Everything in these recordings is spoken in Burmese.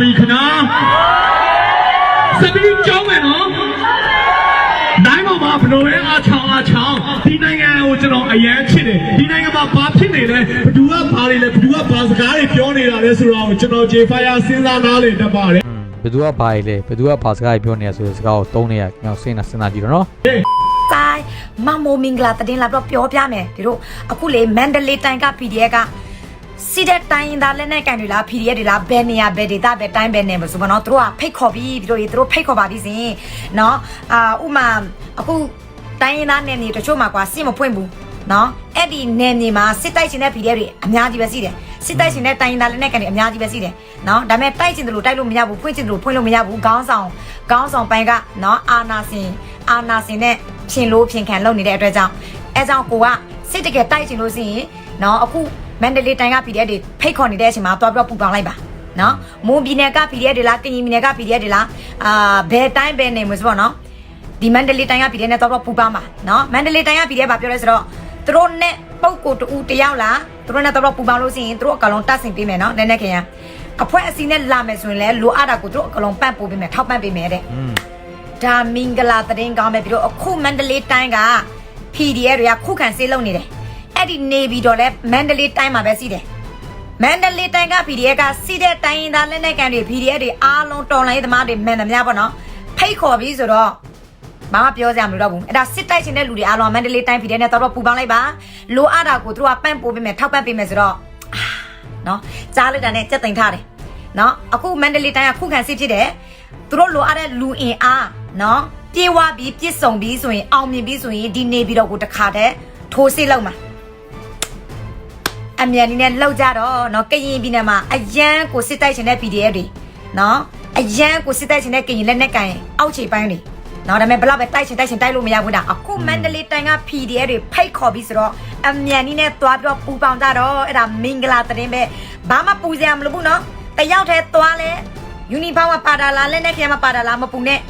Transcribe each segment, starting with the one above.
ပြီခနာစပီးကြောင်းမယ်နော်နိုင်မှာဘလို့လဲအားချောင်းအားချောင်းဒီနိုင်ငံကိုကျွန်တော်အရန်ချစ်တယ်ဒီနိုင်ငံမှာဘာဖြစ်နေလဲဘသူကဘာတွေလဲဘသူကဘာစကားတွေပြောနေတာလဲဆိုတော့ကျွန်တော် J-Fire စဉ်းစားနားလေတတ်ပါတယ်ဘယ်သူကဘာလဲဘယ်သူကဘာစကားပြောနေရဆိုတဲ့စကားကိုတုံးနေရကျွန်တော်စဉ်းစားစဉ်းစားကြည့်တော့နော်တိုင်းမမိုမင်္ဂလာတည်င်းလာပြီးတော့ပြောပြမယ်ဒီတို့အခုလေမန္တလေးတိုင်းက PDF က စီတဲ့တိုင်းရင်းသားလက်နက်ကန်တွေလား PDF တွေလားဘယ်နေရာဘယ်ဒေသဘယ်တိုင်းဘယ်နယ်မဆိုမနော်သူတို့ကဖိတ်ခေါ်ပြီးပြီးတော့သူတို့ဖိတ်ခေါ်ပါပြီစင်နော်အာဥမာအခုတိုင်းရင်းသားနယ်မြေတချို့မှာကွာစစ်မဖွင့်ဘူးနော်အဲ့ဒီနယ်မြေမှာစစ်တိုက်ချင်တဲ့ PDF တွေအများကြီးပဲရှိတယ်စစ်တိုက်ချင်တဲ့တိုင်းရင်းသားလက်နက်ကန်တွေအများကြီးပဲရှိတယ်နော်ဒါပေမဲ့တိုက်ချင်တယ်လို့တိုက်လို့မရဘူးဖွင့်ချင်တယ်လို့ဖွင့်လို့မရဘူးခေါင်းဆောင်ခေါင်းဆောင်ပိုင်းကနော်အာနာစင်အာနာစင်နဲ့ဖြင်လို့ဖြင်ခံလုပ်နေတဲ့အတွက်ကြောင့်အဲကြောင့်ကိုကစစ်တကယ်တိုက်ချင်လို့ရှိရင်နော်အခု မန္တလေးတိုင်းက PDF တွေဖိတ်ခေါ်နေတဲ့အချိန်မှာတွားပြီးတော့ပူပေါင်းလိုက်ပါနော်မွန်ပြည်နယ်က PDF တွေလားကရင်ပြည်နယ်က PDF တွေလားအာဘယ်တိုင်းဘယ်နယ်မှာဆိုတော့နော်ဒီမန္တလေးတိုင်းကပြည်တဲ့နဲ့တော့တော့ပူပါမှာနော်မန္တလေးတိုင်းကပြည်တဲ့ဘာပြောလဲဆိုတော့သူတို့နဲ့ပုံကိုတူတယောက်လားသူတို့နဲ့တော့တော့ပူပါလို့ရှိရင်သူတို့အကလုံးတတ်ဆင်ပေးမယ်နော်နည်းနည်းခင်ရအဖွဲအစီနဲ့လာမယ်ဆိုရင်လည်းလိုအပ်တာကိုသူတို့အကလုံးပန့်ပို့ပေးမယ်ထောက်ပံ့ပေးမယ်တဲ့อืมဒါမင်္ဂလာတရင်ကောင်းပဲပြီးတော့အခုမန္တလေးတိုင်းက PDF တွေကခုခံစေးလုပ်နေတယ် အဲ့ဒီနေပြီးတော့လဲမန္တလေးတိုင်းမှာပဲစီးတယ်မန္တလေးတိုင်းက PDF ကစီးတဲ့တိုင်းရင်းသားလက်နက်ကန်တွေ PDF တွေအားလုံးတော်လိုင်းသမားတွေမှန်သမျှပေါ့နော်ဖိတ်ခေါ်ပြီးဆိုတော့ဘာမှပြောစရာမလိုတော့ဘူးအဲ့ဒါစစ်တိုက်ရှင်တဲ့လူတွေအားလုံးမန္တလေးတိုင်းပြည်ထဲနဲ့တော့တော့ပူပေါင်းလိုက်ပါလိုအပ်တာကိုသူတို့ကပန့်ပိုးပေးမယ်ထောက်ပံ့ပေးမယ်ဆိုတော့အာနော်ကြားလိုက်တာနဲ့စက်သိမ်ထားတယ်နော်အခုမန္တလေးတိုင်းကခုခံစစ်ဖြစ်တယ်သူတို့လိုအပ်တဲ့လူအင်အားနော်ပြေဝပြီးပြစ်စုံပြီးဆိုရင်အောင်မြင်ပြီးဆိုရင်ဒီနေပြီးတော့ကိုတခါတည်းထိုးစစ်လောက်မှာ အမြန်ကြီးနဲ့လောက်ကြတော့နော်ကရင်ပြည်နယ်မှာအရန်ကိုစစ်တိုက်ရှင်တဲ့ PDF တွေနော်အရန်ကိုစစ်တိုက်ရှင်တဲ့ကရင်လက်နက်ကန်အောက်ခြေပိုင်းတွေနော်ဒါပေမဲ့ဘလောက်ပဲတိုက်ချင်တိုက်ချင်တိုက်လို့မရဘူးဒါအခုမန္တလေးတိုင်းက PDF တွေဖိတ်ခေါ်ပြီးဆိုတော့အမြန်ကြီးနဲ့သွားပြီးတော့ပူပေါင်းကြတော့အဲ့ဒါမင်္ဂလာတရင်ပဲဘာမှပူစရာမလိုဘူးနော်တယောက်တည်းသွားလဲယူနီဖောင်းမှာပါတာလားလက်နဲ့ခဲမှာပါတာလားမပူနဲ့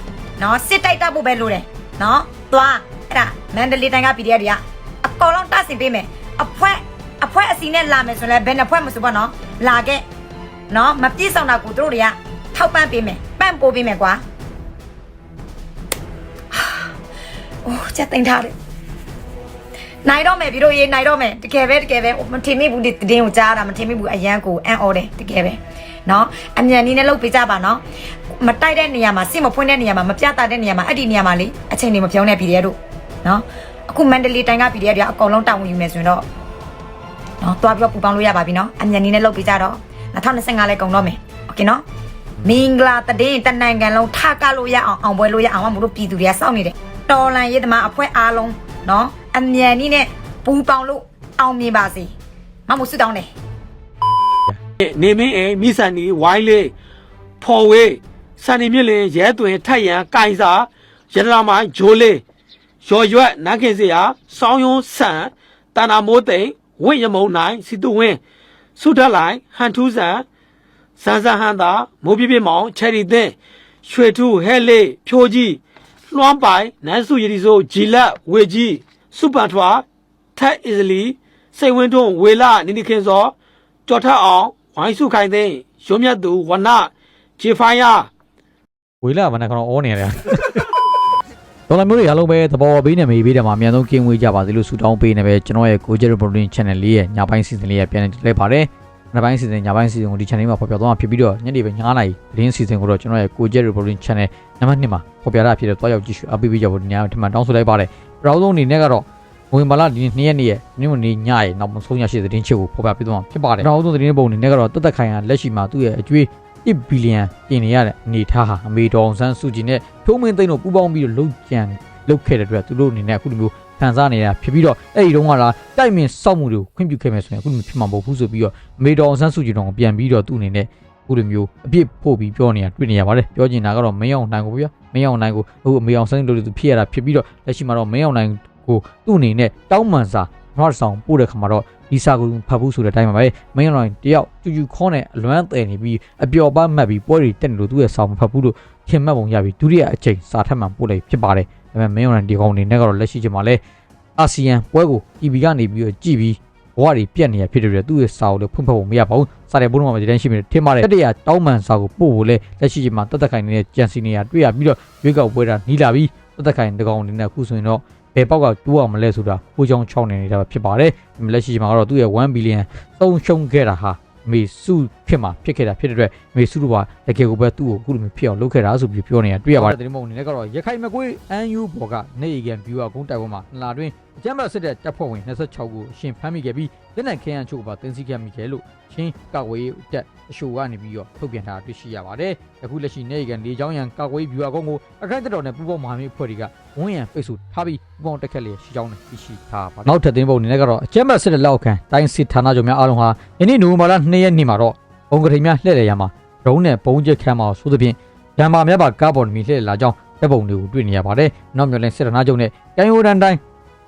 နော်စစ်တိုက်တော့ဖို့ပဲလိုတယ်နော်သွားအဲ့ဒါမန္တလေးတိုင်းက PDF တွေကအကောင်လုံးတဆင်ပေးမယ်အဖွဲ အဖွဲအစီနဲ့လာမယ်ဆိုရင်လည်းဘယ်နှဖွဲမဆိုပေါ့နော်လာခဲ့နော်မပြည့်စုံတာကိုတို့တွေကထောက်ပံ့ပေးမယ်ပန့်ပိုးပေးမယ်ကွာ အိုးချက်သိမ်းထားတယ်နိုင်တော့မယ်ပြီးတော့ရေးနိုင်တော့မယ်တကယ်ပဲတကယ်ပဲမထင်မိဘူးဒီတင်းကိုကြားတာမထင်မိဘူးအရန်ကိုအန်အော်တယ်တကယ်ပဲเนาะအမြန်နည်းနဲ့လုပ်ပေးကြပါเนาะမတိုက်တဲ့နေရာမှာစစ်မဖွင့်တဲ့နေရာမှာမပြတာတဲ့နေရာမှာအဲ့ဒီနေရာမှာလေအချိန်တွေမပြောင်းတဲ့ PDF တို့เนาะအခုမန္တလေးတိုင်းက PDF တွေကအကုန်လုံးတာဝန်ယူမယ်ဆိုရင်တော့ เนาะတွားပြီးတော့ပူပေါင်းလို့ရပါပြီเนาะအမြန်နည်းနဲ့လုပ်ပေးကြတော့2025လဲကုန်တော့မယ်โอเคเนาะမင်္ဂလာတည်င်းတနိုင်ငံလုံးထကလို့ရအောင်အောင်ပွဲလို့ရအောင်မလို့ပြည်သူတွေကစောင့်နေတယ် တော်လန်ရေးသမားအဖွဲ့အားလုံးနော်အမြန်ကြီးနဲ့ပူပေါင်းလို့အောင်မြင်ပါစေမမဆုတောင်းတယ် နေမင်းအိမ်မိဆန်နီဝိုင်းလေးဖော်ဝေးစန်နီမြင့်လင်းရဲသွင်းထက်ရန်ကင်စာရတနာမိုင်းဂျိုးလေးရော်ရွက်နန်းခင်စရာစောင်းယွန်းဆန်တန်နာမိုးသိန် ဝင့်ရမုံနိုင်စီတူဝင်းဆုထက်လိုက်ဟန်ထူးဆန်စန်းစန်းဟန်သာမိုးပြပြမောင်ချယ်ရီသင်းရွှေထူးဟဲလေးဖြိုးကြီးလွှမ်းပိုင်နန်းစုရည်ဒီဆိုဂျီလက်ဝေကြီးစုပန်ထွာထက်အစ္စလီစိတ်ဝင်းတွန်းဝေလာနိနိခင်စောကြော်ထက်အောင်ဝိုင်းစုခိုင်သိန်းရုံးမြတ်သူဝနဂျေဖိုင်ယာဝေလာဗနကတော့အောနေရတယ် တော်လာမျိုးတွေအားလုံးပဲသဘောပေးနေမေးပေးတယ်မှာအများဆုံးကင်းဝေးကြပါစေလို့ဆုတောင်းပေးနေပဲကျွန်တော်ရဲ့ Go Jet Reporting Channel လေးရဲ့ညပိုင်းစီစဉ်လေးရဲ့ပြန်လည်တင်လိုက်ပါတယ်ညပိုင်းစီစဉ်ညပိုင်းစီစဉ်ကိုဒီ channel မှာဖော်ပြသွားမှာဖြစ်ပြီးတော့ညနေပဲ9နာရီသတင်းစီစဉ်ကိုတော့ကျွန်တော်ရဲ့ Go Jet Reporting Channel နံပါတ်2မှာဖော်ပြတာဖြစ်တဲ့တွားရောက်ကြည့်ရှုအပိပိကြဖို့ဒီညထပ်မံတောင်းဆိုလိုက်ပါတယ်ပထမဆုံးအနေနဲ့ကတော့ဝင်ဘာလဒီနေ့2ရက်နေ့ရဲ့နေ့မနေ့ညရဲ့နောက်ဆုံးရရှိတဲ့သတင်းချက်ကိုဖော်ပြပေးသွားမှာဖြစ်ပါတယ်ပထမဆုံးသတင်းပုံအနေနဲ့ကတော့တက်တက်ခိုင်ကလက်ရှိမှာသူ့ရဲ့အကျွေး 1ဘီလီယံပြင်နေရတဲ့အနေထားဟာအမေတော်အောင်ဆန်းစုကြည်နဲ့ဖြိုးမင်းသိန်းတို့ပူးပေါင်းပြီးတော့လှုပ်ကြံလှုပ်ခဲ့တဲ့အတွက်သူတို့အနေနဲ့အခုလိုမျိုးခံစားနေတာဖြစ်ပြီးတော့အဲ့ဒီတုန်းကလာတိုက်မင်စောက်မှုတွေကိုခွင့်ပြုခဲ့မယ်ဆိုရင်အခုလိုမျိုးဖြစ်မှာမဟုတ်ဘူးဆိုပြီးတော့အမေတော်အောင်ဆန်းစုကြည်တော်ကိုပြန်ပြီးတော့သူ့အနေနဲ့အခုလိုမျိုးအပြစ်ဖို့ပြီးပြောနေတာတွေ့နေရပါတယ်ပြောချင်တာကတော့မင်းအောင်နိုင်ကိုဗျာမင်းအောင်နိုင်ကိုအခုအမေအောင်ဆန်းတို့သူဖြစ်ရတာဖြစ်ပြီးတော့လက်ရှိမှာတော့မင်းအောင်နိုင်ကိုသူ့အနေနဲ့တောင်းပန်စာမတ်ဆောင်ပို့တဲ့ခါမှာတော့ ဒီစာကိုဖတ်ဖို့ဆိုတဲ့အတိုင်းပါပဲမင်းအောင်နိုင်တယောက်ကျူကျူခေါနဲ့အလွမ်းတယ်နေပြီးအပျော်ပါမှတ်ပြီးပွဲတွေတက်နေလို့သူ့ရဲ့စာမဖတ်ဘူးလို့ခင်မှတ်ပုံရပြီးဒုတိယအချိန်စာထပ်မှပို့လိုက်ဖြစ်ပါတယ်ဒါပေမဲ့မင်းအောင်နိုင်ဒီကောင်အနေနဲ့ကတော့လက်ရှိချိန်မှာလဲအာဆီယံပွဲကို TV ကနေပြီးတော့ကြည်ပြီးဘဝတွေပြက်နေရဖြစ်တဲ့အတွက်သူ့ရဲ့စာအုပ်လည်းဖွင့်ဖတ်ဖို့မရပါဘူးစတဲ့ဘုံမှာဒီတိုင်းရှိနေတယ်ထင်ပါတယ်တတိယတောင်းပန်စာကိုပို့ဖို့လဲလက်ရှိချိန်မှာတက်တက်ခိုင်နေတဲ့ကြံစီနေရတွေ့ရပြီးတော့ရွေးကောက်ပွဲတာနီးလာပြီးတက်တက်ခိုင်တကောင်အနေနဲ့အခုဆိုရင်တော့ ဘယ်ပေါက်ကတိုးအောင်မလဲဆိုတာဟိုးချောင်း6နေနေတာပဲဖြစ်ပါတယ်လက်ရှိချိန်မှာတော့သူ့ရဲ့1ဘီလီယံသုံးရှုံးခဲ့တာဟာမေစုဖြစ်မှာဖြစ်ခဲ့တာဖြစ်တဲ့အတွက်မေစုတို့ကတကယ်ကိုပဲသူ့ကိုအခုလိုမျိုးဖြစ်အောင်လုပ်ခဲ့တာဆိုပြီးပြောနေတာတွေ့ရပါတယ်ဒီမုံအနေနဲ့ကတော့ရခိုင်မကွေး NU ဘော်ကနေရီကန် viewer ကုန်းတိုက်ပွဲမှာလာတွင် အကြမ်းဖက်စစ်တဲ့တပ်ဖွဲ့ဝင်26ကိုအရှင်ဖမ်းမိခဲ့ပြီးလက်နက်ခဲယမ်းချို့ပါတင်စီခဲ့မိခဲ့လို့ချင်းကာကွယ်ရေးတပ်အရှိုကနေပြီးတော့ထုတ်ပြန်ထားတွေ့ရှိရပါတယ်အခုလက်ရှိနေရီကန်လေချောင်းရန်ကာကွယ်ရေး viewer ကုန်းကိုအခိုက်အတန့်နဲ့ပူပေါင်းမဟာမိတ်ဖွဲ့တွေကဝန်းရံပိတ်ဆို့ထားပြီးပူပေါင်းတက်ခက်လျက်ရှိကြောင်းနဲ့သိရှိထားပါတယ်နောက်ထပ်သတင်းပုံအနေနဲ့ကတော့အကြမ်းဖက်စစ်တဲ့လက်အောက်ခံတိုင်းစစ်ဌာနချုပ်များအားလုံးဟာယနေ့နိုဝင်ဘာလ2ရက်နေ့မှာတော့ဘုံကထိန်များလှည့်လည်ရမှာဒရုန်းနဲ့ပုံကျက်ခမ်းမှာဆိုသဖြင့်ရန်မာများပါကားပေါ်မီလှည့်လာကြောင်းတပ်ပုံတွေကိုတွေ့နေရပါတယ်နောက်မျိုးလဲစစ်ဌာနချုပ်နဲ့ကိုင်ယိုဒန်တိုင်း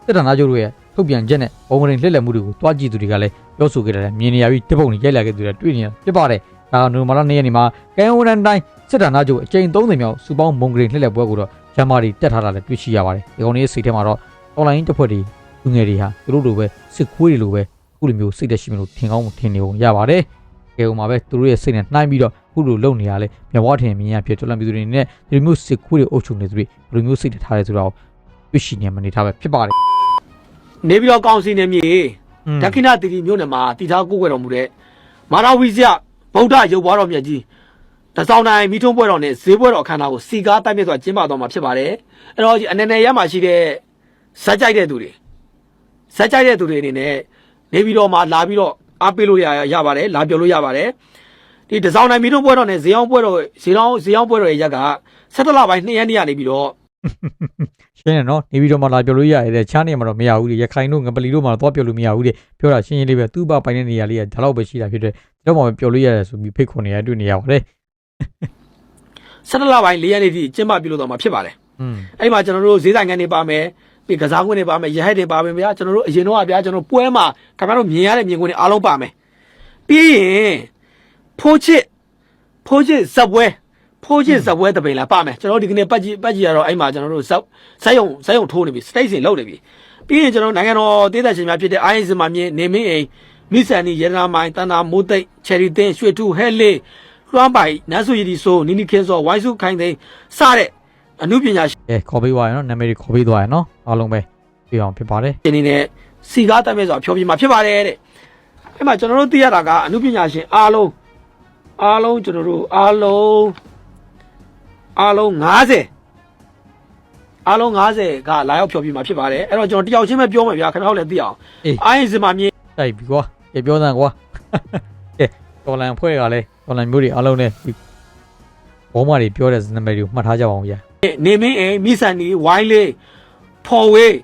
စစ်ဌာနချုပ်တို့ရဲ့ထုတ်ပြန်ချက်နဲ့ဘုံကထိန်လှည့်လည်မှုတွေကိုတွားကြည့်သူတွေကလည်းပြောဆိုခဲ့တယ်မြင်နေရပြီးတပ်ပုံတွေရိုက်လာခဲ့သူတွေတွေ့နေရဖြစ်ပါတယ်ဒါကနိုဝင်ဘာလ2ရက်နေ့မှာကိုင်ယိုဒန်တိုင်းစစ်ဌာနချုပ်အကြိမ်30မြောက်စူပေါင်းဘုံကထိန်လှည့်လည်ပွဲကိုတော့ရန်မာတွေတက်ထားတာလည်းတွေ့ရှိရပါတယ်ဒီကောင်လေးစိတ်ထဲမှာတော့ online တပ်ဖွဲ့တွေလူငယ်တွေဟာသူတို့လိုပဲစစ်ခွေးတွေလိုပဲအခုလိုမျိုးစိတ်သက်ရှိမလို့ထင်ကောင်းထင်နေပုံရပါတယ်။ကဲဥမှာပဲသူတို့ရဲ့စိတ်နဲ့နှိုင်းပြီးတော့အခုလိုလုပ်နေရလဲမြဝထင်မြင်ရဖြစ်တော်လန်ပြည်သူတွေနဲ့ဒီလိုမျိုးစစ်ခွေးတွေအုပ်ချုပ်နေသူတွေဘယ်လိုမျိုးစိတ်နဲ့ထားလဲဆိုတော့တွေ့ရှိနေမှနေထားပဲဖြစ်ပါတယ် နေပြီးတော့ကောင်းစီနေမြေ။ဒက္ခိဏတိတိမြို့နယ်မှာတည်ထားကိုးကွယ်တော်မူတဲ့မာရဝိဇယဗုဒ္ဓရုပ်ပွားတော်မြတ်ကြီးတစောင်းတိုင်းမိထုံးပွဲတော်နဲ့ဈေးပွဲတော်အခမ်းအနားကိုစီကားတိုက်မြတ်စွာကျင်းပတော်မှာဖြစ်ပါတယ်အဲ့တော့ဒီအနေနဲ့ရမှာရှိတဲ့ဇက်ကြိုက်တဲ့သူတွေဇက်ကြိုက်တဲ့သူတွေအနေနဲ့နေပြီးတော့မှလာပြီးတော့အားပေးလို့ရရပါတယ်လာပြောလို့ရပါတယ်ဒီတစောင်းတိုင်းမိထုံးပွဲတော်နဲ့ဈေးအောင်ပွဲတော်ဈေးအောင်ဈေးအောင်ပွဲတော်ရဲ့ရက်က17လပိုင်း2ရက်နေ့ကနေပြီးတော့ ရှင်းတယ်နော်နေပြီးတော့မှလာပြောလို့ရရတဲ့ချားနေမှာတော့မရဘူးလေရခိုင်တို့ငပလီတို့မှတော့သွားပြောလို့မရဘူးလေပြောတာရှင်းရှင်းလေးပဲသူ့ဘပိုင်တဲ့နေရာလေးကဒါတော့ပဲရှိတာဖြစ်တဲ့ဒီတော့မှပဲပြောလို့ရတယ်ဆိုပြီးဖိတ်ခွန်နေရတွေ့နေရပါတယ်17လပိုင်း4ရက်နေ့ထိကျင်းပပြုလုပ်တော်မှာဖြစ်ပါတယ်။อืมအဲ့ဒီမှာကျွန်တော်တို့ဈေးဆိုင်ကနေပါမယ်ပြီးကစားကွင်းတွေပါမယ်ရဟက်တွေပါမယ်ဗျာကျွန်တော်တို့အရင်တော့ဗျာကျွန်တော်ပွဲမှာခင်ဗျားတို့မြင်ရတဲ့မြင်ကွင်းတွေအားလုံးပါမယ်ပြီးရင်ဖိုးချစ်ဖိုးချစ်ဇက်ပွဲ ဖိုးချစ်ဇက်ပွဲတပိန်လာပါမယ်ကျွန်တော်တို့ဒီကနေ့ပတ်ကြည့်ပတ်ကြည့်ရတော့အဲ့မှာကျွန်တော်တို့ဇက်ဇက်ယုံဇက်ယုံထိုးနေပြီစတိတ်စင်လောက်နေပြီပြီးရင်ကျွန်တော်နိုင်ငံတော်ဒေသရှင်များဖြစ်တဲ့ IS မှာမြင်နေမင်းအိမ်မိဆန်နီရတနာမိုင်တန်တာမိုးသိပ်ချယ်ရီတင်းရွှေထူဟဲလေးလွှမ်းပိုင်နတ်ဆူရီဒီဆိုနီနီခင်းစောဝိုင်းစုခိုင်သိန်းစတဲ့အမှုပညာရှင်ကဲခေါ်ပေးသွားရနော်နာမည်တွေခေါ်ပေးသွားရနော်အားလုံးပဲပြအောင်ဖြစ်ပါတယ်ရှင်နေနဲ့စီကားတက်မဲ့ဆိုတာဖြောပြမှာဖြစ်ပါတယ်တဲ့အဲ့မှာကျွန်တော်တို့သိရတာကအမှုပညာရှင်အားလုံးအားလုံးကျွန်တော်တို့အားလုံး အားလုံး90အားလုံး90ကလာရောက်ဖြောပြမှာဖြစ်ပါတယ်အဲ့တော့ကျွန်တော်တယောက်ချင်းပဲပြောမယ်ဗျာခင်ဗျားတို့လည်းသိအောင်အိုင်းစင်မှာမြင်တိုက်ပြီကွာကဲပြောစမ်းကွာကဲတော်လန်ဖွဲ့ကလည်းတော်လန်မျိုးတွေအားလုံးနဲ့ဒီဘောမတွေပြောတဲ့နာမည်တွေကိုမှတ်ထားကြပါအောင်ဗျာနေမင်းအိမ်မိဆန်နီဝိုင်းလေးဖော်ဝေး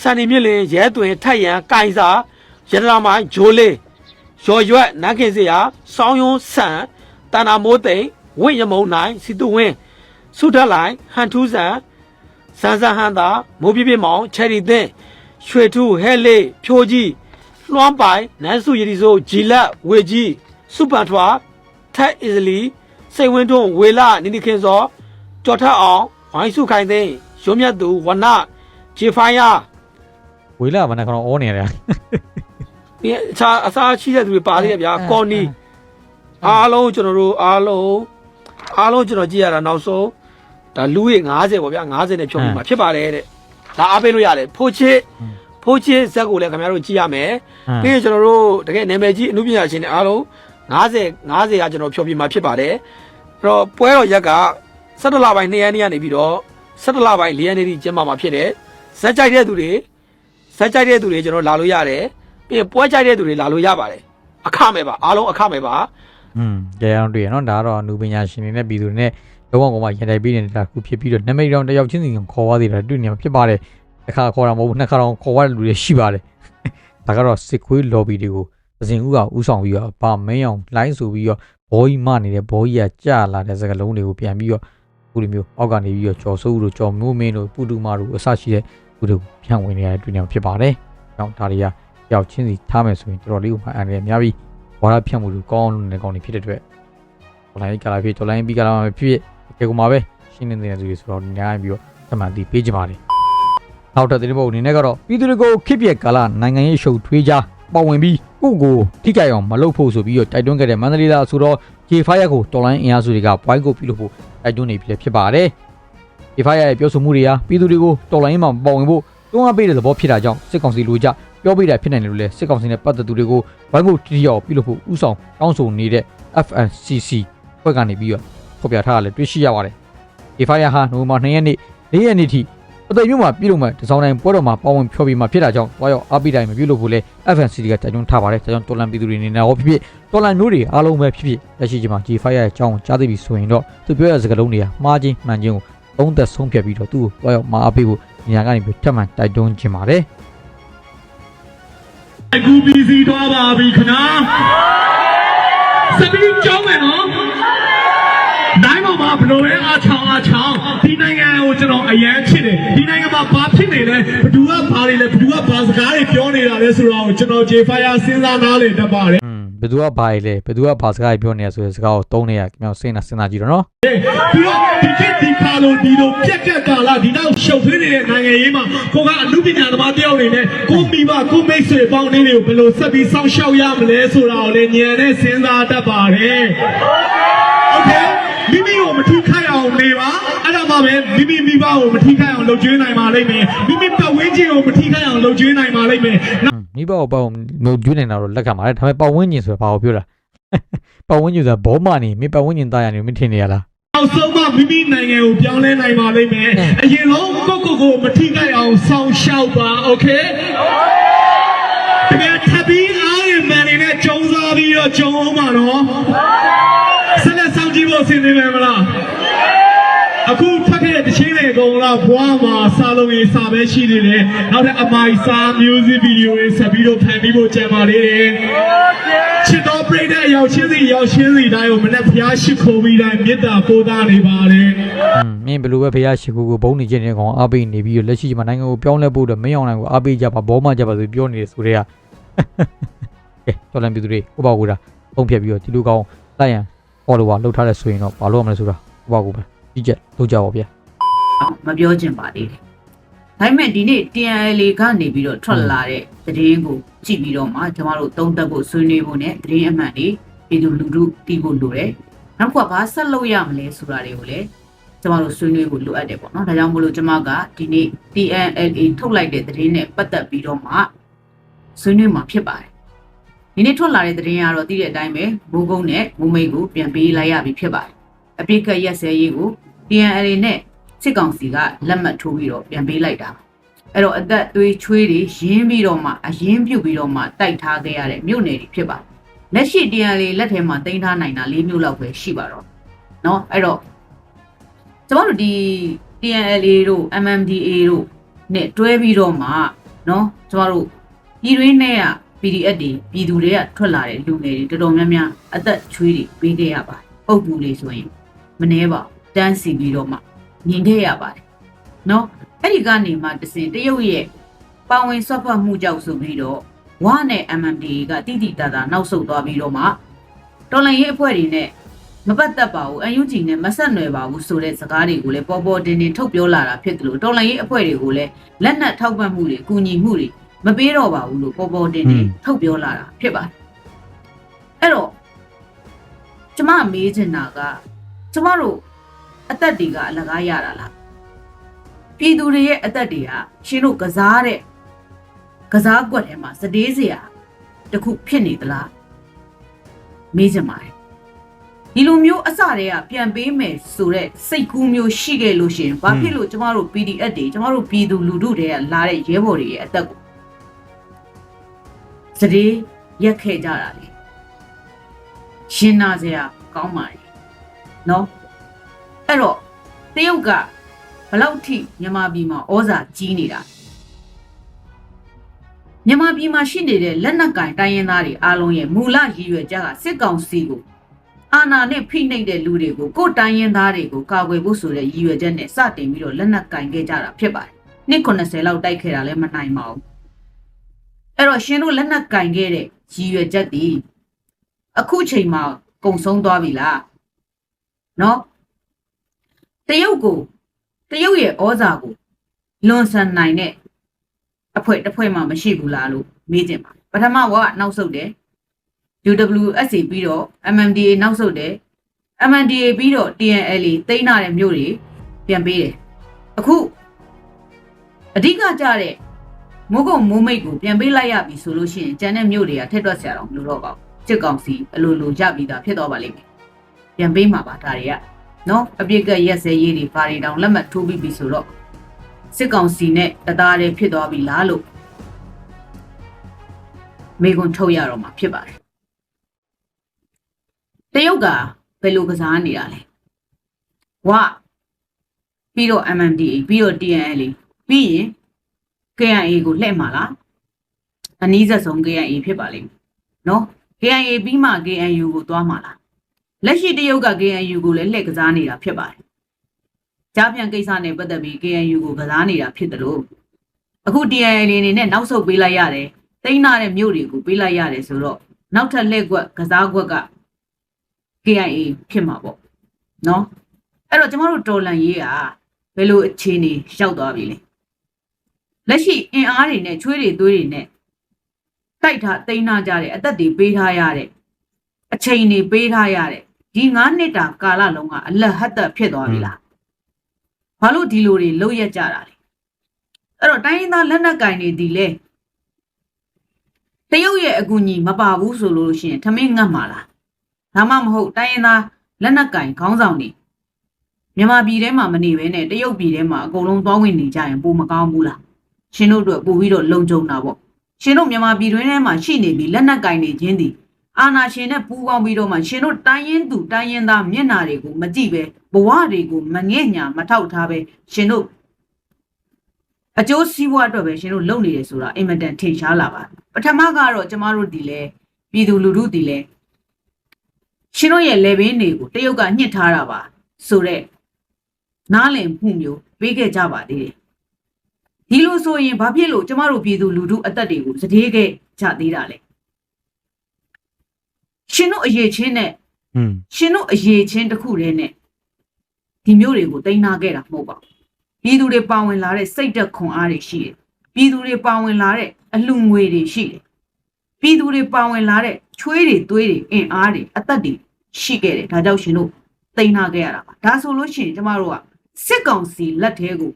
စန်နီမြင့်လင်းရဲသွင်းထက်ရန်ကင်စာရတနာမိုင်းဂျိုးလေးရော်ရွက်နန်းခင်စရာစောင်းယွန်းဆန်တန်နာမိုးသိမ်ဝင့်ရမုံနိုင်စီတုဝင်း ဆုထက်လိုက်ဟန်ထူးဆန်စန်းစန်းဟန်သာမိုးပြပြမောင်ချယ်ရီသင်းရွှေထူးဟဲလေးဖြိုးကြီးလွှမ်းပိုင်နန်းစုရည်ဒီဆိုဂျီလက်ဝေကြီးစုပန်ထွာထက်အစ္စလီစိတ်ဝင်းတွန်းဝေလာနိနိခင်စောကြော်ထက်အောင်ဝိုင်းစုခိုင်သိန်းရုံးမြတ်သူဝနဂျေဖိုင်ယာဝေလာမနကတော့အောနေရတယ်ဒီအခြားအစားရှိတဲ့သူတွေပါသေးတယ်ဗျာကော်နီအားလုံးကျွန်တော်တို့အားလုံးအားလုံးကျွန်တော်ကြည့်ရတာနောက်ဆုံး ဒါလူရေ90ပေါ့ဗျာ90နဲ့ဖြုတ်ပြီးမှဖြစ်ပါတယ်တဲ့ဒါအားပေးလို့ရတယ်ဖိုးချစ်ဖိုးချစ်ဇက်ကိုလည်းခင်ဗျားတို့ကြည့်ရမယ်ပြီးရင်ကျွန်တော်တို့တကယ်နာမည်ကြီးအမှုပညာရှင်တွေအားလုံး90 90ကကျွန်တော်ဖြုတ်ပြီးမှဖြစ်ပါတယ်အဲ့တော့ပွဲတော်ရက်က17လပိုင်း2ရက်နေ့ကနေပြီးတော့17လပိုင်း4ရက်နေ့ထိကျင်းပမှာဖြစ်တယ်ဇက်ကြိုက်တဲ့သူတွေဇက်ကြိုက်တဲ့သူတွေကျွန်တော်လာလို့ရတယ်ပြီးရင်ပွဲကြိုက်တဲ့သူတွေလာလို့ရပါတယ်အခမဲ့ပါအားလုံးအခမဲ့ပါอืมကြရအောင်တွေ့ရနော်ဒါကတော့အနုပညာရှင်တွေနဲ့ပြည်သူတွေနဲ့ လုံးဝကောင်မှရန်တိုက်ပေးနေတာခုဖြစ်ပြီးတော့နာမည်တောင်တစ်ယောက်ချင်းစီခေါ်သွားသေးတာတွေ့နေမှာဖြစ်ပါတယ်တစ်ခါခေါ်တာမဟုတ်ဘူးနှစ်ခါတော့ခေါ်သွားတဲ့လူတွေရှိပါတယ်ဒါကတော့စစ်ခွေး lobby တွေကိုအစဉ်ဦးကဥဆောင်ပြီးတော့ဗာမင်းအောင်လိုင်းဆိုပြီးတော့ဘောကြီးမနေတဲ့ဘောကြီးကကြာလာတဲ့စကလုံးတွေကိုပြန်ပြီးတော့အခုလိုမျိုးအောက်ကနေပြီးတော့ကြော်စိုးတို့ကြော်မိုးမင်းတို့ပူတူမာတို့အစရှိတဲ့လူတွေကိုဖြန့်ဝင်နေရတဲ့တွေ့နေမှာဖြစ်ပါတယ်။ကြောင့်ဒါတွေကယောက်ချင်းစီထားမယ်ဆိုရင်တော်တော်လေးကိုမှအန်ရများပြီးဝါရဖြန့်မှုတွေကောင်းနေတဲ့ကောင်တွေဖြစ်တဲ့အတွက်ဒေါ်လာကြီးကလာဖြစ်ဒေါ်လာကြီးပြီးကလာမှာဖြစ်ဖြစ် ကေကမှာပဲရှင်းနေတဲ့သူတွေဆိုတော့ညာပြီးတော့တမန်တီပေးကြပါလေနောက်ထပ်သတင်းပုတ်အနေနဲ့ကတော့ပြည်သူတွေကိုခစ်ပြက်ကာလနိုင်ငံရေးရှုပ်ထွေးကြပါဝင်ပြီးကိုယ့်ကိုထိကြိုက်အောင်မလုပ်ဖို့ဆိုပြီးတော့တိုက်တွန်းခဲ့တဲ့မန္တလေးသားဆိုတော့ J5 ကိုတော်လိုင်းအင်အားစုတွေကဘွိုင်းကိုပြုလုပ်ဖို့တိုက်တွန်းနေပြီဖြစ်ပါတယ်။ J5 ရဲ့ပြောဆိုမှုတွေဟာပြည်သူတွေကိုတော်လိုင်းမှာပါဝင်ဖို့တွန်းအားပေးတဲ့သဘောဖြစ်တာကြောင့်စစ်ကောင်စီလူကြပြောပေးတာဖြစ်နိုင်တယ်လို့လဲစစ်ကောင်စီနဲ့ပတ်သက်သူတွေကိုဘိုင်းကိုတိတိယောက်ပြုလုပ်ဖို့ဥဆောင်တောင်းဆိုနေတဲ့ FNCC ဖွဲ့ကနေပြီးတော့ ဖော်ပြထားတာလည်းတွေ့ရှိရပါတယ်။ J5 ဟာနိုဝင်ဘာ2ရက်နေ့4ရက်နေ့ထိအသိမျိုးမှာပြည်လို့မဲ့တစောင်းတိုင်းပွဲတော်မှာပါဝင်ဖျော်ပြမှာဖြစ်တာကြောင့်တွားရောက်အားပေးတိုင်းမပြုလုပ်ဖို့လဲ FNCC ကတိုက်တွန်းထားပါတယ်။ဒါကြောင့်တော်လန်ပြည်သူတွေအနေနဲ့ဟောဖြစ်ဖြစ်တော်လန်မျိုးတွေအားလုံးပဲဖြစ်ဖြစ်လက်ရှိချိန်မှာ G5 ရဲ့အကြောင်းကြားသိပြီဆိုရင်တော့သူပြောရတဲ့စကားလုံးတွေကမှားခြင်းမှန်ခြင်းကိုသုံးသက်ဆုံးဖြတ်ပြီးတော့သူ့ကိုတွားရောက်မအားပေးဖို့နေရာကနေပြီးထပ်မံတိုက်တွန်းခြင်းပါတယ်။အခုပြီးစီသွားပါပြီခဏစပီးကြောင်းမယ်နော်နိုင်မှာမှာဘလို့လဲ အားချောင်းအားချောင်းဒီနိုင်ငံကိုကျွန်တော်အရန်ချစ်တယ်ဒီနိုင်ငံမှာဘာဖြစ်နေလဲဘသူကဘာတွေလဲဘသူကဘာစကားတွေပြောနေတာလဲဆိုတော့ကျွန်တော် J-Fire စဉ်းစားနားလေတတ်ပါတယ်อืมဘယ်သူကဘာလဲဘယ်သူကဘာစကားပြောနေရဆိုတဲ့စကားကိုသုံးနေရကျွန်တော်စဉ်းစားစဉ်းစားကြည့်တော့နော်ပြီးတော့ဒီခေတ်ဒီခါလို့ဒီလိုပြက်ကက်ကာလာဒီနောက်ရှုပ်ထွေးနေတဲ့နိုင်ငံရေးမှာကိုကအမှုပညာသမားတယောက်အနေနဲ့ကိုမိဘကိုမိတ်ဆွေပေါင်းလေးတွေကိုဘယ်လိုဆက်ပြီးစောင့်ရှောက်ရမလဲဆိုတာကိုလည်းဉာဏ်နဲ့စဉ်းစားတတ်ပါတယ်။ Okay မိမိကိုမထိခိုက် အောင်နေပါအဲ့ဒါမှပဲမိမိမိဘကိုမထိခိုက်အောင်လုပ်ကျွေးနိုင်ပါလိမ့်မယ်မိမိပတ်ဝန်းကျင်ကိုမထိခိုက်အောင်လုပ်ကျွေးနိုင်ပါလိမ့်မယ်อืมမိဘပေါ့မျိုးကျွေးနေတာတော့လက်ခံပါတယ်ဒါပေမဲ့ပတ်ဝန်းကျင်ဆိုတာဘာကိုပြောတာပတ်ဝန်းကျင်ဆိုတာဘောမနေမိပတ်ဝန်းကျင်သားရနေမထင်နေရလားနောက်ဆုံးမှမိမိနိုင်ငံကိုပြောင်းလဲနိုင်ပါလိမ့်မယ်အရင်ဆုံးကိုယ့်ကိုယ်ကိုမထိခိုက်အောင်စောင့်ရှောက်ပါ Okay တကယ်ထပ်ပြီးအားရမှန်နေနဲ့ကြုံစားပြီးတော့ကြုံအောင်ပါနော်ဆက်လက်စောင့်ကြည့်ဖို့အဆင်သင့်မယ်မလား အခုဖတ်ခဲ့တဲ့တချင်းတွေအကုန်လုံးဘွားမှာစားလုံးရေးစာပဲရှိနေတယ်နောက်ထပ်အမိုင်စာ music video တွေဆက်ပြီးတော့ဖန်ပြီးဖို့ကြံပါလေတယ်ချစ်တော်ပြိတဲ့ရောက်ချင်းစီရောက်ချင်းစီတိုင်းကိုမနဲ့ဖျားရှိခိုးပြီးတိုင်းမေတ္တာပို့သားနေပါလေอืมမင်းဘယ်လိုပဲဖះရှိခိုးကိုဘုံနေခြင်းတဲ့ကောင်အားပေးနေပြီးတော့လက်ရှိချိန်မှာနိုင်ငံကိုပြောင်းလဲဖို့တော့မင်းအောင်နိုင်ကိုအားပေးကြပါဘောမကြပါဆိုပြောနေတယ်ဆိုတဲ့ကကဲတော်လန်ပြည်သူတွေကိုပေါ့ကူတာပုံဖြတ်ပြီးတော့ဒီလိုကောင်လိုက်ရန် follower လောက်ထားတဲ့ဆိုရင်တော့ဘာလို့ရမလဲဆိုတာကိုပေါ့ကူပဲ ကြီးချက်လုပ်ကြပါဗျာမပြောချင်ပါသေးတယ်။ဒါပေမဲ့ဒီနေ့ TNL ကနေပြီးတော့ထွက်လာတဲ့သတင်းကိုကြည့်ပြီးတော့မှကျမတို့သုံးသပ်ဖို့ဆွေးနွေးဖို့နဲ့သတင်းအမှန်တွေပြည်သူလူထုသိဖို့လိုတယ်။နောက်တစ်ခုကဘာဆက်လုပ်ရမလဲဆိုတာတွေကိုလည်းကျမတို့ဆွေးနွေးဖို့လိုအပ်တယ်ပေါ့နော်။ဒါကြောင့်မို့လို့ကျမကဒီနေ့ TNL ထုတ်လိုက်တဲ့သတင်းနဲ့ပတ်သက်ပြီးတော့မှဆွေးနွေးမှာဖြစ်ပါတယ်။ဒီနေ့ထွက်လာတဲ့သတင်းကတော့သိတဲ့အတိုင်းပဲမိုးကုန်းနဲ့မိုးမိတ်ကိုပြန်ပေးလိုက်ရပြီဖြစ်ပါတယ်။ အပိတ်ကရက်စဲရေးကို TNL နဲ့စစ်ကောင်စီကလက်မှတ်ထိုးပြီးတော့ပြန်ပေးလိုက်တာအဲ့တော့အသက်သွေးချွေးတွေရင်းပြီးတော့မှအရင်ပြုတ်ပြီးတော့မှတိုက်ထားခဲ့ရတဲ့မြို့နယ်တွေဖြစ်ပါတယ်လက်ရှိ TNL လက်ထဲမှာတင်ထားနိုင်တာ၄မြို့လောက်ပဲရှိပါတော့เนาะအဲ့တော့ကျမတို့ဒီ TNL တို့ MMDA တို့နဲ့တွဲပြီးတော့မှเนาะကျမတို့ပြည်တွင်းနဲ့က PDF တွေပြည်သူတွေကထွက်လာတဲ့လူငယ်တွေတော်တော်များများအသက်ချွေးတွေပေးခဲ့ရပါတယ်ပုတ်ဘူးလေးဆိုရင် မနှဲပါဘူးတန်းစီပြီးတော့မှမြင်ခဲ့ရပါတယ်เนาะအဲ့ဒီကနေမှတစင်တရုတ်ရဲ့ပါဝင်ဆွတ်ဖတ်မှုကြောင့်ဆိုပြီးတော့ဝါနဲ့ MMD ကတိတိတသာနောက်ဆုတ်သွားပြီးတော့မှတော်လိုင်းရေးအဖွဲ့တွေနဲ့မပတ်သက်ပါဘူးအယူဂျီနဲ့မဆက်နွယ်ပါဘူးဆိုတဲ့စကားတွေကိုလည်းပေါ်ပေါ်တင်တင်ထုတ်ပြောလာတာဖြစ်တယ်လို့တော်လိုင်းရေးအဖွဲ့တွေကိုလည်းလက်နက်ထောက်ပံ့မှုတွေအကူအညီမှုတွေမပေးတော့ပါဘူးလို့ပေါ်ပေါ်တင်တင်ထုတ်ပြောလာတာဖြစ်ပါတယ်အဲ့တော့ကျမမေးချင်တာက ကျမတို့အသက်တွေကအလကားရတာလားပြည်သူတွေရဲ့အသက်တွေကရှင်တို့ကစားတဲ့ကစားကွက်ထဲမှာစတေးစရာတစ်ခုဖြစ်နေသလားမေးချင်ပါတယ်ဒီလိုမျိုးအစတည်းကပြန်ပေးမယ်ဆိုတော့စိတ်ကူးမျိုးရှိခဲ့လို့ရှရင်ဘာဖြစ်လို့ကျမတို့ PDF တွေကျမတို့ပြည်သူလူထုတွေကလာတဲ့ရဲဘော်တွေရဲ့အသက်ကိုစတေးရက်ခဲ့ကြတာလေရှင်းနာစရာကောင်းပါလေ နော်အဲ့တော့တရုတ်ကဘလောက်ထိမြန်မာပြည်မှာဩဇာကြီးနေတာမြန်မာပြည်မှာရှိနေတဲ့လက်နက်ကင်တိုင်းရင်းသားတွေအားလုံးရဲ့မူလရည်ရွယ်ချက်ကစစ်ကောင်စီကိုအာဏာနဲ့ဖိနှိပ်တဲ့လူတွေကိုကိုယ်တိုင်းရင်းသားတွေကိုကာကွယ်ဖို့ဆိုတဲ့ရည်ရွယ်ချက်နဲ့စတင်ပြီးတော့လက်နက်ကင်ခဲ့ကြတာဖြစ်ပါတယ်။နှစ်90လောက်တိုက်ခဲ့တာလည်းမနိုင်ပါဘူး။အဲ့တော့ရှင်တို့လက်နက်ကင်ခဲ့တဲ့ရည်ရွယ်ချက်ဒီအခုချိန်မှာကုံဆုံးသွားပြီလား။ နော်တရုတ်ကိုတရုတ်ရဲ့ဩဇာကိုလွန်ဆန်နိုင်တဲ့အဖွဲ့တစ်ဖွဲ့မှမရှိဘူးလားလို့မေးကြင်ပါပထမဝကနောက်ဆုတ်တယ် UWSA ပြီးတော့ MMDA နောက်ဆုတ်တယ် MNDA ပြီးတော့ TNL တိမ့်နာတဲ့မြို့တွေပြန်ပေးတယ်အခုအဓိကကြတဲ့မိုးကုံမိုးမိတ်ကိုပြန်ပေးလိုက်ရပြီဆိုလို့ရှိရင်ကျန်တဲ့မြို့တွေကထက်တွက်ဆရာတော့မလိုတော့ပါဘူးစစ်ကောင်စီအလိုလိုရပြီးသားဖြစ်တော့ပါလိမ့်မယ် ပြန်ပေးမှာပါဒါတွေကနော်အပြစ်ကရက်စဲရေးတွေဘာတွေတောင်လက်မှတ်ထိုးပြီးပြီဆိုတော့စစ်ကောင်စီနဲ့တသားတည်းဖြစ်သွားပြီလားလို့မေကွန်ထုတ်ရတော့မှာဖြစ်ပါတယ်တရုတ်ကဘယ်လိုကစားနေတာလဲဝပြီးတော့ MMDA ပြီးတော့ TNL ပြီးရင် KIA ကိုလှည့်မှာလားအနည်းဆက်ဆုံး KIA ဖြစ်ပါလိမ့်မယ်နော် KIA ပြီးမှ KNU ကိုသွားမှာလား လက်ရှိတရုတ်က KNU ကိုလည်းလှည့်ကစားနေတာဖြစ်ပါတယ်ကြားပြန်ကိစ္စနဲ့ပတ်သက်ပြီး KNU ကိုကစားနေတာဖြစ်တယ်လို့အခု TNL အနေနဲ့နောက်ဆုတ်ပေးလိုက်ရတယ်တိန်းနာတဲ့မြို့တွေကိုပေးလိုက်ရတယ်ဆိုတော့နောက်ထပ်လှည့်ကွက်ကစားကွက်က KIA ဖြစ်မှာပေါ့နော်အဲ့တော့ကျမတို့တော်လန်ရေးကဘယ်လိုအခြေအနေရောက်သွားပြီလဲလက်ရှိအင်အားတွေနဲ့ချွေးတွေသွေးတွေနဲ့တိုက်ထားတိန်းနာကြတဲ့အသက်တွေပေးထားရတဲ့အချိန်တွေပေးထားရတဲ့ ဒီ9နှစ်တာကာလလုံးကအလတ်ဟတ်သက်ဖြစ်သွားပြီလားဘာလို့ဒီလိုတွေလုပ်ရက်ကြတာလဲအဲ့တော့တိုင်းရင်းသားလက်နက်ကင်တွေဒီလဲတရုတ်ရဲ့အကူအညီမပါဘူးဆိုလို့ရှိရင်ထမင်းငတ်မှာလားဒါမှမဟုတ်တိုင်းရင်းသားလက်နက်ကင်ခေါင်းဆောင်တွေမြန်မာပြည်ထဲမှာမနေဘဲနဲ့တရုတ်ပြည်ထဲမှာအကုန်လုံးသွားဝင်နေကြရင်ပိုမကောင်းဘူးလားရှင်တို့တို့ပို့ပြီးတော့လုံခြုံတာပေါ့ရှင်တို့မြန်မာပြည်တွင်းထဲမှာရှိနေပြီးလက်နက်ကင်နေခြင်းသည် အာနာရှင်နဲ့ပူးပေါင်းပြီးတော့မှရှင်တို့တိုင်းရင်းသူတိုင်းရင်းသားမျက်နာတွေကိုမကြည့်ပဲဘဝတွေကိုမငဲ့ညာမထောက်ထားပဲရှင်တို့အကျိုးစီးပွားအတွက်ပဲရှင်တို့လုပ်နေတယ်ဆိုတာအင်မတန်ထင်ရှားလာပါပထမကတော့ကျမတို့ဒီလဲပြည်သူလူထုဒီလဲရှင်တို့ရဲ့ level တွေကိုတရုတ်ကညှစ်ထားတာပါဆိုတော့နားလည်မှုမျိုးပေးခဲ့ကြပါသေးတယ်ဒီလိုဆိုရင်ဘာဖြစ်လို့ကျမတို့ပြည်သူလူထုအသက်တွေကိုစတေးခဲ့ကြသေးတာလဲ ရှင်တို့အရေးချင်းနဲ့อืมရှင်တို့အရေးချင်းတစ်ခုတည်းနဲ့ဒီမျိုးတွေကိုတိန်းနာခဲ့တာမဟုတ်ပါဘူးပြည်သူတွေပါဝင်လာတဲ့စိတ်သက်ခွန်အားတွေရှိတယ်ပြည်သူတွေပါဝင်လာတဲ့အလှငွေတွေရှိတယ်ပြည်သူတွေပါဝင်လာတဲ့ချွေးတွေသွေးတွေအင်အားတွေအသက်တွေရှိခဲ့တယ်ဒါကြောင့်ရှင်တို့တိန်းနာခဲ့ရတာပါဒါဆိုလို့ရှိရင်ကျမတို့ကစစ်ကောင်စီလက်ထဲကို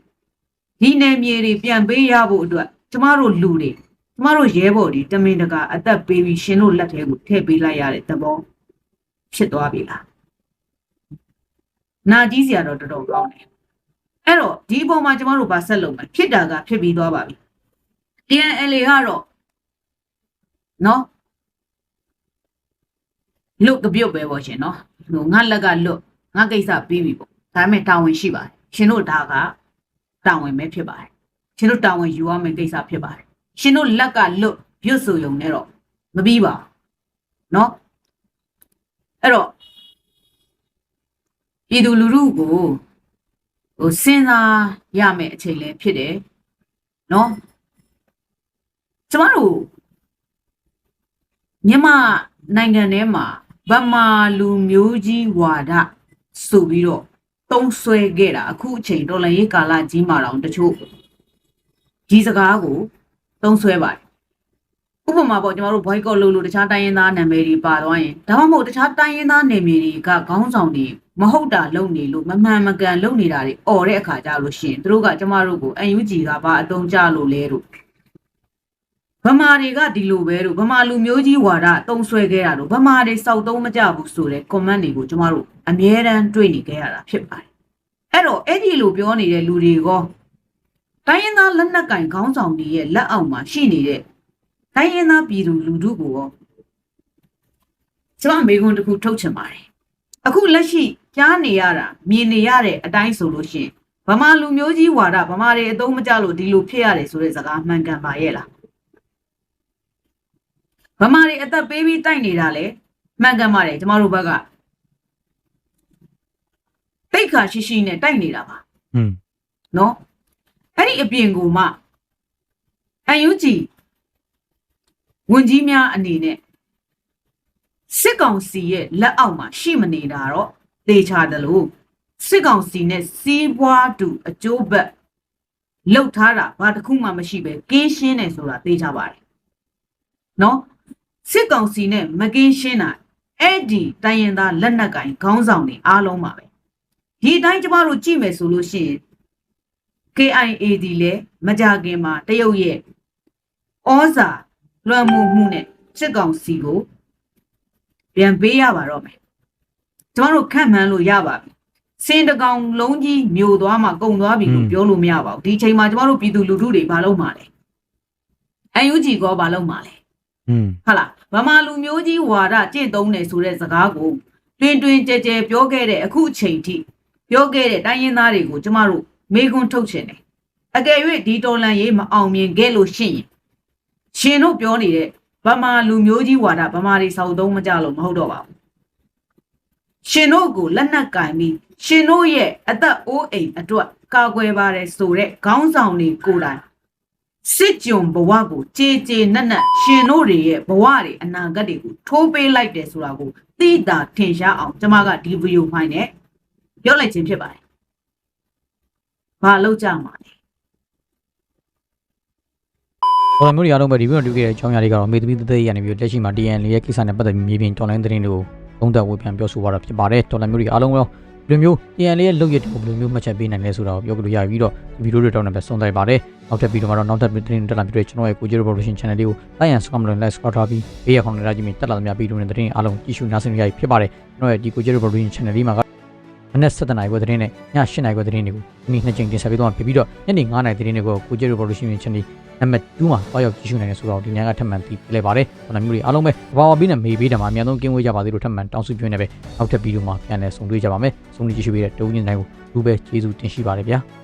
ဒီနယ်မြေတွေပြန်ပေးရဖို့အတွက်ကျမတို့လူတွေ ကျမတို့ရဲဘော်တွေတမင်တကာအသက်ပေးပြီးရှင်တို့လက်ထဲကိုထည့်ပေးလိုက်ရတဲ့သဘောဖြစ်သွားပြီလားနာကြီးစရာတော့တော်တော်ကောင်းတယ်အဲ့တော့ဒီအပေါ်မှာကျမတို့ဗာဆက်လုပ်မယ်ဖြစ်တာကဖြစ်ပြီးသွားပါပြီ TNLA ကတော့နော်လွတ်ကပြုတ်ပဲပေါ့ရှင်နော်ဟိုငါလက်ကလွတ်ငါကိစ္စပြီးပြီပေါ့ဒါပေမဲ့တာဝန်ရှိပါတယ်ရှင်တို့ဒါကတာဝန်ပဲဖြစ်ပါတယ်ရှင်တို့တာဝန်ယူရမယ့်ကိစ္စဖြစ်ပါတယ် ရှင်တို့လက်ကလွတ်ပြုတ်ဆိုုံနဲ့တော့မပြီးပါဘူးနော်အဲ့တော့ပြည်သူလူထုကိုဟိုစဉ်းစားရမယ့်အချိန်လည်းဖြစ်တယ်နော်ကျမတို့မြန်မာနိုင်ငံထဲမှာဗမာလူမျိုးကြီးဝါဒဆိုပြီးတော့တုံးဆွဲခဲ့တာအခုအချိန်တော်လန်ရေးကာလကြီးမှာတော့တချို့ဒီစကားကို တုံးဆွဲပါတယ်ဥပမာပေါ့ကျမတို့ boycott လုပ်လို့တခြားတိုင်းရင်းသားနာမည်တွေပါသွားရင်ဒါမှမဟုတ်တခြားတိုင်းရင်းသားနာမည်တွေကခေါင်းဆောင်တွေမဟုတ်တာလုပ်နေလို့မမှန်မကန်လုပ်နေတာတွေអော်တဲ့အခါကြလို့ရှိရင်သူတို့ကကျမတို့ကို UNG ကဘာအတုံးကြလို့လဲတို့ဗမာတွေကဒီလိုပဲတို့ဗမာလူမျိုးကြီးဝါဒတုံးဆွဲခဲ့တာတို့ဗမာတွေစောက်သုံးမကြဘူးဆိုတဲ့ comment တွေကိုကျမတို့အမြဲတမ်းတွေ့နေခဲ့ရတာဖြစ်ပါတယ်အဲ့တော့အဲ့ဒီလိုပြောနေတဲ့လူတွေက တိုင်းရင်းသားလက်နက်ကင်ခေါင်းဆောင်တွေရဲ့လက်အောက်မှာရှိနေတဲ့တိုင်းရင်းသားပြည်သူလူထုကိုရောကျမမေကွန်းတစ်ခုထုတ်ချင်ပါတယ်အခုလက်ရှိကြားနေရတာမြင်နေရတဲ့အတိုင်းဆိုလို့ရှိရင်ဗမာလူမျိုးကြီးဝါဒဗမာတွေအသုံးမကျလို့ဒီလိုဖြစ်ရတယ်ဆိုတဲ့စကားမှန်ကန်ပါရဲ့လားဗမာတွေအသက်ပေးပြီးတိုက်နေတာလေမှန်ကန်ပါတယ်ကျမတို့ဘက်ကတိတ်ခါရှိရှိနဲ့တိုက်နေတာပါอืมနော် အဲ့ဒီအပြင်ကိုမှအန်ယူဂျီဝန်ကြီးများအနေနဲ့စစ်ကောင်စီရဲ့လက်အောက်မှာရှိမနေတာတော့သေချာတယ်လို့စစ်ကောင်စီနဲ့စီးပွားတူအကျိုးဘက်လှုပ်ထားတာဘာတစ်ခုမှမရှိပဲကင်းရှင်းတယ်ဆိုတာသေချာပါတယ်နော်စစ်ကောင်စီနဲ့မကင်းရှင်းတာအဲ့ဒီတိုင်းရင်သားလက်နက်ကင်ခေါင်းဆောင်တွေအားလုံးပါပဲဒီအတိုင်းကျမတို့ကြည့်မယ်ဆိုလို့ရှိရင် KIA ဒီလည်းမကြခင်မှာတရုတ်ရဲ့ဩဇာလွှမ်းမိုးမှုနဲ့စစ်ကောင်စီကိုပြန်ပေးရပါတော့မယ်ကျမတို့ခန့်မှန်းလို့ရပါပြီစင်တကောင်လုံးကြီးမျိုးသွားမှကုံသွားပြီလို့ပြောလို့မရပါဘူးဒီချိန်မှာကျမတို့ပြည်သူလူထုတွေဘာလုပ်မှာလဲအန်ယူဂျီကောဘာလုပ်မှာလဲอืมဟုတ်လားဗမာလူမျိုးကြီးဝါဒကျင့်သုံးတယ်ဆိုတဲ့စကားကိုတွင်တွင်ကြဲကြဲပြောခဲ့တဲ့အခုအချိန်ထိပြောခဲ့တဲ့တိုင်းရင်းသားတွေကိုကျမတို့ မေခွန်းထုတ်ချင်တယ်အကယ်၍ဒီတော်လန်ရေးမအောင်မြင်ခဲ့လို့ရှိရင်ရှင်တို့ပြောနေတဲ့ဗမာလူမျိုးကြီးဝါဒဗမာတွေစောက်သုံးမကြလို့မဟုတ်တော့ပါဘူးရှင်တို့ကိုလက်နက်ကင်ပြီးရှင်တို့ရဲ့အသက်အိုးအိမ်အတွက်ကာကွယ်ပါတယ်ဆိုတဲ့ခေါင်းဆောင်တွေကိုယ်တိုင်စစ်ကြုံဘဝကိုကြေကြေနက်နက်ရှင်တို့တွေရဲ့ဘဝတွေအနာဂတ်တွေကိုထိုးပေးလိုက်တယ်ဆိုတာကိုသိတာထင်ရှားအောင်ကျမကဒီဗီဒီယိုဖိုင်နဲ့ပြောလိုက်ခြင်းဖြစ်ပါတယ်။ ဘာလောက်ကြမှာလဲဟောမျိုးတွေအားလုံးပဲဒီဗီဒီယိုတွေ့ခဲ့တဲ့အကြောင်းအရာတွေကတော့မေသမီသက်သက်ရနေပြီးလက်ရှိမှာ DN လေးရဲ့ကိစ္စနဲ့ပတ်သက်ပြီးမြေပြင်တော်လိုင်းသတင်းတွေကိုသုံးသပ်ဝေဖန်ပြောဆိုရတာဖြစ်ပါတယ်တော်လိုင်းမျိုးတွေအားလုံးရောဒီလိုမျိုး DN လေးရဲ့လုပ်ရတဲ့ဘယ်လိုမျိုးမှတ်ချက်ပေးနိုင်လဲဆိုတာကိုပြောကြလို့ရပြီးတော့ဒီဗီဒီယိုတွေတောင်းနေပဲဆုံးသက်ပါတယ်နောက်ထပ်ဗီဒီယိုမှာတော့နောက်ထပ်သတင်းတက်လာပြီးတော့ကျွန်တော်ရဲ့ကိုဂျီရို production channel လေးကိုလိုက်ရန် subscribe လုပ် like subscribe ထားပြီးဘေးရခေါင်းနဲ့လာကြည့်ပြီးတက်လာသမျှဗီဒီယိုနဲ့သတင်းအားလုံးကြည့်ရှုနားဆင်ရဖြစ်ပါတယ်ကျွန်တော်ရဲ့ဒီကိုဂျီရို production channel လေးမှာ မနေ့7နာရီခွဲသတင်းနဲ့ည8နာရီခွဲသတင်းတွေကိုဒီနေ့နှစ်ကြိမ်တင်ဆက်ပေးသွားမှာဖြစ်ပြီးတော့ညနေ9နာရီသတင်းတွေကိုကိုဂျီရို production channel နံပါတ်2မှာတွားရောက်ကြည့်ရှုနိုင်တယ်ဆိုတော့ဒီညကထပ်မံပြီးပြလဲပါတယ်။ဟောနာမျိုးတွေအားလုံးပဲဘာဝပြီးနဲ့မေးပေးတယ်မှာအများဆုံးကင်းဝေးကြပါသေးလို့ထပ်မံတောင်းဆိုပြနေပဲနောက်ထပ်ဗီဒီယိုမှာပြန်လည်ဆုံတွေ့ကြပါမယ်။ဆုံတွေ့ကြည့်ရှုပေးတဲ့တုံးညင်းတိုင်းကိုလူပဲကျေးဇူးတင်ရှိပါတယ်ဗျာ။